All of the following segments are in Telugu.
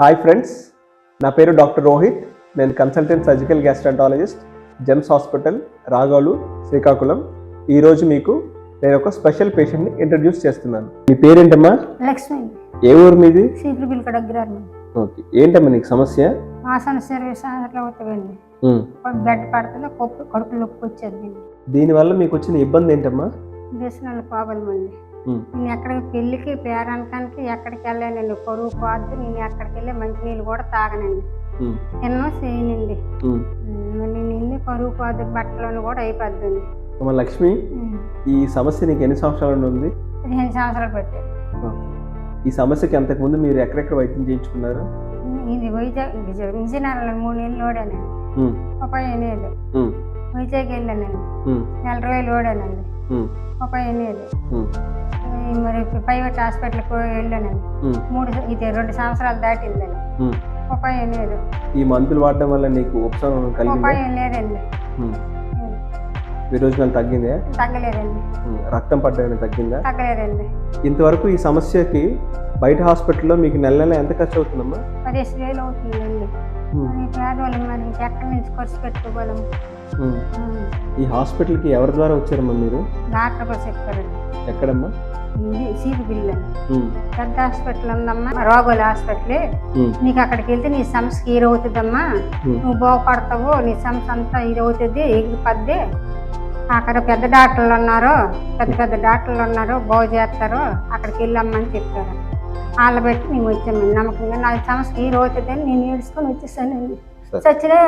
హాయ్ ఫ్రెండ్స్ నా పేరు డాక్టర్ రోహిత్. నేను consultant surgical gastroenterologist Gems hospital Ragolu Srikakulam. ఈరోజు మీకు నేను ఒక స్పెషల్ పేషెంట్ని ఇంట్రడ్యూస్ చేస్తున్నాను. మీ పేరేంటమ్మా? లక్ష్మి. ఏ ఊరు మీది? దగ్గర ఓకే ఏంటమ్మా నీకు సమస్య. బెడ్ పడుతుంది కొప్పు కడుపు నొప్పి వచ్చేది. దీనివల్ల మీకు వచ్చిన ఇబ్బంది ఏంటమ్మా? దేశనాల ప్రాబ్లం అండి. నేను ఎక్కడికి పెళ్ళికి పేరానికి ఎక్కడికి వెళ్ళానండి? కొరువు పోద్దు. నేను ఎక్కడికి వెళ్ళి మంచినీళ్ళు కూడా తాగనండి. ఎన్నో చేయనండి. నేను ఇల్లు కరువు పోద్దు బట్టలను కూడా అయిపోద్దండి. లక్ష్మి ఈ సమస్య నీకు ఎన్ని సంవత్సరాల ఉంది? పదిహేను సంవత్సరాలు పెట్టాడు ఓకే. ఈ సమస్యకి అంతకుముందు మీరు ఎక్కడెక్కడ వైద్యం చేయించుకున్నారు? ఇది వైజాగ్ విజయనగరంలో మూడు నెలలు ఓడానండి. ముప్పై ఎనిమిది. వైజాగ్ వెళ్ళానండి. నెల రోజులు ఓడానండి. ముప్పై ఎనిమిది మరి ప్రైవేట్ హాస్పిటల్కి వెళ్ళానండి ఉమ్. మూడు ఇది రెండు సంవత్సరాలు దాటిందండి ఉమ్. ఉపాయం లేదు. ఈ మందులు వాడడం వల్ల నీకు ఉపశమనం కలిగిందా? ఉపాయం లేదండి. విరోచనాలు తగ్గిందే? తగ్గలేదండి. రక్తం పడ్డం తగ్గిందా? తగ్గలేదండి. ఇంతవరకు ఈ సమస్యకి బయట హాస్పిటల్లో మీకు నెల నెల ఎంత ఖర్చు అవుతుందమ్మా? పదిహేను వేలు అవుతుందండి. పేదవాళ్ళం మరి ఎక్కడి నుంచి ఖర్చు పెట్టుకోగలం? ఉమ్. ఈ హాస్పిటల్కి ఎవరి ద్వారా వచ్చారమ్మా మీరు? డాక్టర్ చెప్పారండి. ఎక్కడమ్మా? Seat bill. పెద్ద హాస్పిటల్ ఉందమ్మా రోగుల హాస్పిటల్. నీకు అక్కడికి వెళ్తే నీ సమస్య హీరో అవుతుందమ్మా. నువ్వు బాగుపడతావు నీ సమస్య అంతా ఇది అవుతుంది ఎగిరిపోద్ది. అక్కడ పెద్ద డాక్టర్లు ఉన్నారు పెద్ద పెద్ద డాక్టర్లు ఉన్నారు బాగు చేస్తారు అక్కడికి వెళ్ళమ్మని చెప్పారు. వాళ్ళ పెట్టి నేను వచ్చాను నమ్మకంగా నా సమస్య హీరో అవుతుంది అని నేను ఏడుచుకొని వచ్చేసానండి. చచ్చినే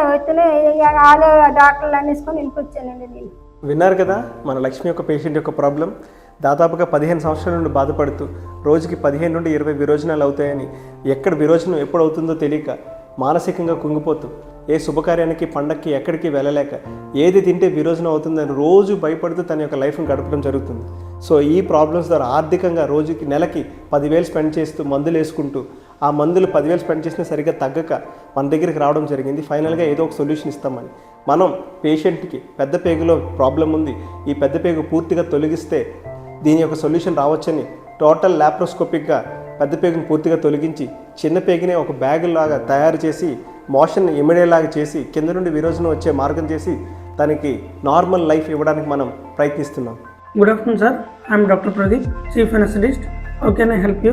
వాళ్ళే డాక్టర్లు అనేసుకొని నేను. విన్నారు కదా మన లక్ష్మి యొక్క పేషెంట్ యొక్క ప్రాబ్లం దాదాపుగా పదిహేను సంవత్సరాల నుండి బాధపడుతూ రోజుకి పదిహేను నుండి ఇరవై విరోచనాలు అవుతాయని ఎక్కడ విరోచనం ఎప్పుడు అవుతుందో తెలియక మానసికంగా కుంగిపోతూ ఏ శుభకార్యానికి పండక్కి ఎక్కడికి వెళ్ళలేక ఏది తింటే విరోచనం అవుతుందని రోజు భయపడుతూ తన యొక్క లైఫ్ని గడపడం జరుగుతుంది. సో ఈ ప్రాబ్లమ్స్ ద్వారా ఆర్థికంగా రోజుకి నెలకి పదివేలు స్పెండ్ చేస్తూ మందులు వేసుకుంటూ ఆ మందులు పదివేలు స్పెండ్ చేసినా సరిగ్గా తగ్గక మన దగ్గరికి రావడం జరిగింది. ఫైనల్గా ఏదో ఒక సొల్యూషన్ ఇస్తామని. మనం పేషెంట్కి పెద్ద పేగులో ప్రాబ్లం ఉంది. ఈ పెద్ద పేగు పూర్తిగా తొలగిస్తే దీని యొక్క సొల్యూషన్ రావచ్చని టోటల్ ల్యాప్రోస్కోపిక్గా పెద్ద పేగుని పూర్తిగా తొలగించి చిన్న పేగునే ఒక బ్యాగ్ లాగా తయారు చేసి మోషన్ ఇమిడేలాగా చేసి కింద నుండి విరోచనం వచ్చే మార్గం చేసి తనకి నార్మల్ లైఫ్ ఇవ్వడానికి మనం ప్రయత్నిస్తున్నాం. Good afternoon, sir. I'm Dr. Pradeep, Chief Anesthetist. How can I help you?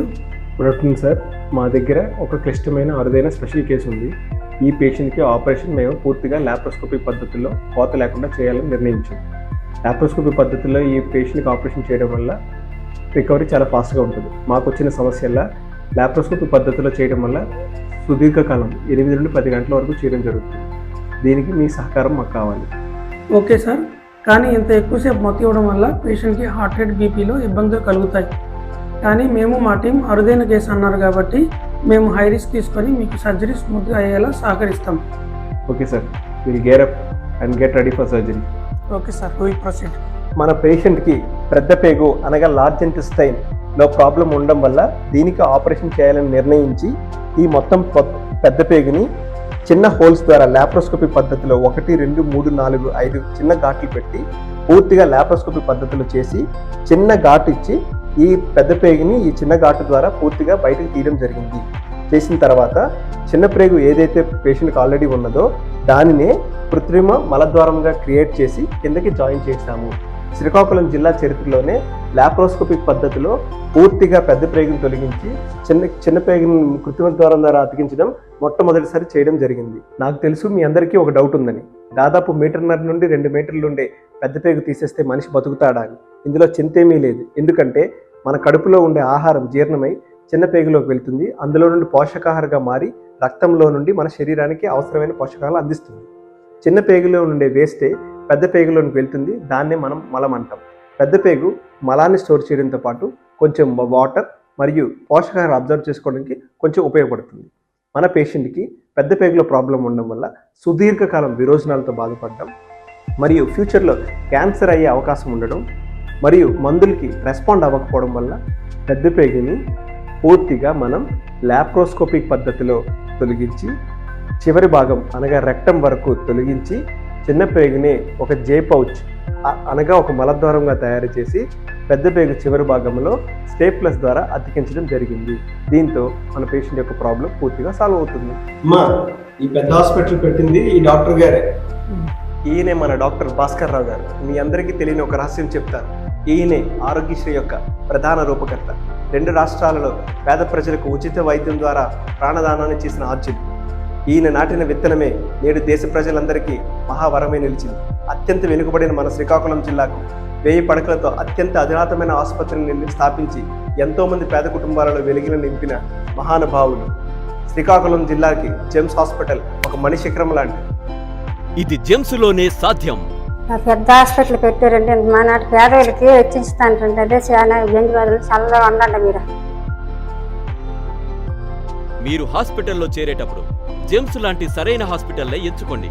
Good afternoon sir మా దగ్గర ఒక క్లిష్టమైన అరుదైన స్పెషల్ కేసు ఉంది ఈ పేషెంట్కి ఆపరేషన్ మేము పూర్తిగా ల్యాప్రోస్కోపిక్ పద్ధతిలో కోత లేకుండా చేయాలని నిర్ణయించాం ల్యాప్రోస్కోపిక్ పద్ధతిలో ఈ పేషెంట్కి ఆపరేషన్ చేయడం వల్ల రికవరీ చాలా ఫాస్ట్గా ఉంటుంది మాకు వచ్చిన సమస్యల్లో ల్యాప్రోస్కోపిక్ పద్ధతిలో చేయడం వల్ల సుదీర్ఘకాలం ఎనిమిది నుండి పది గంటల వరకు చేయడం జరుగుతుంది దీనికి మీ సహకారం మాకు కావాలి ఓకే సార్ కానీ ఇంత ఎక్కువసేపు మొత్తం ఇవ్వడం వల్ల పేషెంట్కి హార్ట్ రేట్ బీపీలో ఇబ్బందులు కలుగుతాయి. కానీ మేము మా టీం అరుదైన కేసు అన్నారు కాబట్టి మేము హై రిస్క్ తీసుకొని మీకు సర్జరీ స్మూత్గా అయ్యేలా సహకరిస్తాం. Okay sir. Will gear up and get ready for surgery. Okay sir. Will proceed మన పేషెంట్కి పెద్ద పేగు అనగా లార్జ్ ఇంటెస్టైన్లో ప్రాబ్లం ఉండడం వల్ల దీనికి ఆపరేషన్ చేయాలని నిర్ణయించి ఈ మొత్తం పెద్ద పేగుని చిన్న హోల్స్ ద్వారా ల్యాప్రోస్కోపీ పద్ధతిలో ఒకటి రెండు మూడు నాలుగు ఐదు చిన్న ఘాట్లు పెట్టి పూర్తిగా ల్యాప్రోస్కోపీ పద్ధతిలో చేసి చిన్న ఘాటు ఇచ్చి ఈ పెద్ద ప్రేగుని ఈ చిన్న ఘాటు ద్వారా పూర్తిగా బయటకు తీయడం జరిగింది. చేసిన తర్వాత చిన్న ప్రేగు ఏదైతే పేషెంట్కి ఆల్రెడీ ఉన్నదో దానినే కృత్రిమ మలద్వారంగా క్రియేట్ చేసి కిందకి జాయిన్ చేశాము. శ్రీకాకుళం జిల్లా చరిత్రలోనే లాప్రోస్కోపిక్ పద్ధతిలో పూర్తిగా పెద్ద ప్రేగును తొలగించి చిన్న చిన్న ప్రేగును కృత్రిమ ద్వారం ద్వారా అతికించడం మొట్టమొదటిసారి చేయడం జరిగింది. నాకు తెలుసు మీ అందరికీ ఒక డౌట్ ఉందని. దాదాపు మీటర్న్నర నుండి రెండు మీటర్లు ఉండే పెద్ద పేగు తీసేస్తే మనిషి బతుకుతాడా అని ఇందులో చింతేమీ లేదు. ఎందుకంటే మన కడుపులో ఉండే ఆహారం జీర్ణమై చిన్న పేగులోకి వెళ్తుంది. అందులో నుండి పోషకాహారంగా మారి రక్తంలో నుండి మన శరీరానికి అవసరమైన పోషకాలు అందిస్తుంది. చిన్న పేగులో ఉండే వేస్టే పెద్ద పేగులోనికి వెళ్తుంది. దాన్నే మనం మలం అంటాం. పెద్ద పేగు మలాన్ని స్టోర్ చేయడంతో పాటు కొంచెం వాటర్ మరియు పోషకాహారం అబ్జర్వ్ చేసుకోవడానికి కొంచెం ఉపయోగపడుతుంది. మన పేషెంట్కి పెద్ద పేగులో ప్రాబ్లం ఉండడం వల్ల సుదీర్ఘకాలం విరోచనాలతో బాధపడడం మరియు ఫ్యూచర్లో క్యాన్సర్ అయ్యే అవకాశం ఉండడం మరియు మందులకి రెస్పాండ్ అవ్వకపోవడం వల్ల పెద్ద పేగుని పూర్తిగా మనం ల్యాప్రోస్కోపిక్ పద్ధతిలో తొలగించి చివరి భాగం అనగా రెక్టం వరకు తొలగించి చిన్న పేగుని ఒక జే పౌచ్ అనగా ఒక మలద్వారంగా తయారు చేసి పెద్ద పేగు చివరి భాగంలో స్టేప్లస్ ద్వారా అతికించడం జరిగింది. దీంతో మన పేషెంట్ యొక్క ప్రాబ్లం పూర్తిగా సాల్వ్ అవుతుంది. అమ్మా ఈ పెద్ద హాస్పిటల్ పెట్టింది ఈ డాక్టర్ గారే. ఈయనే మన డాక్టర్ భాస్కర్ రావు గారు. మీ అందరికీ తెలియని ఒక రహస్యం చెప్తారు ఈయనే ఆరోగ్యశ్రీ యొక్క ప్రధాన రూపకర్త. రెండు రాష్ట్రాలలో పేద ప్రజలకు ఉచిత వైద్యం ద్వారా ప్రాణదానాన్ని చేసిన ఆర్జున్. ఈయన నాటిన విత్తనమే నేడు దేశ ప్రజలందరికీ మహావరమై నిలిచింది. అత్యంత వెనుకబడిన మన శ్రీకాకుళం జిల్లాకు వెయ్యి పడకలతో అత్యంత అధునాతమైన ఆసుపత్రిని స్థాపించి ఎంతో మంది పేద కుటుంబాలలో వెలుగులు నింపిన మహానుభావులు. శ్రీకాకుళం జిల్లాకి జెమ్స్ హాస్పిటల్ ఒక మణిశిఖరం లాంటిది. ఇది జెమ్స్లోనే సాధ్యం. ఆ పెద్ద హాస్పిటల్ పెట్టారండి మా నాటి పేదవాళ్ళకి వచ్చిస్తానంటే అదే చాలా ఇబ్బంది పడదు చల్లగా ఉండండి మీరు. మీరు హాస్పిటల్లో చేరేటప్పుడు జెమ్స్ లాంటి సరైన హాస్పిటల్లే ఎంచుకోండి.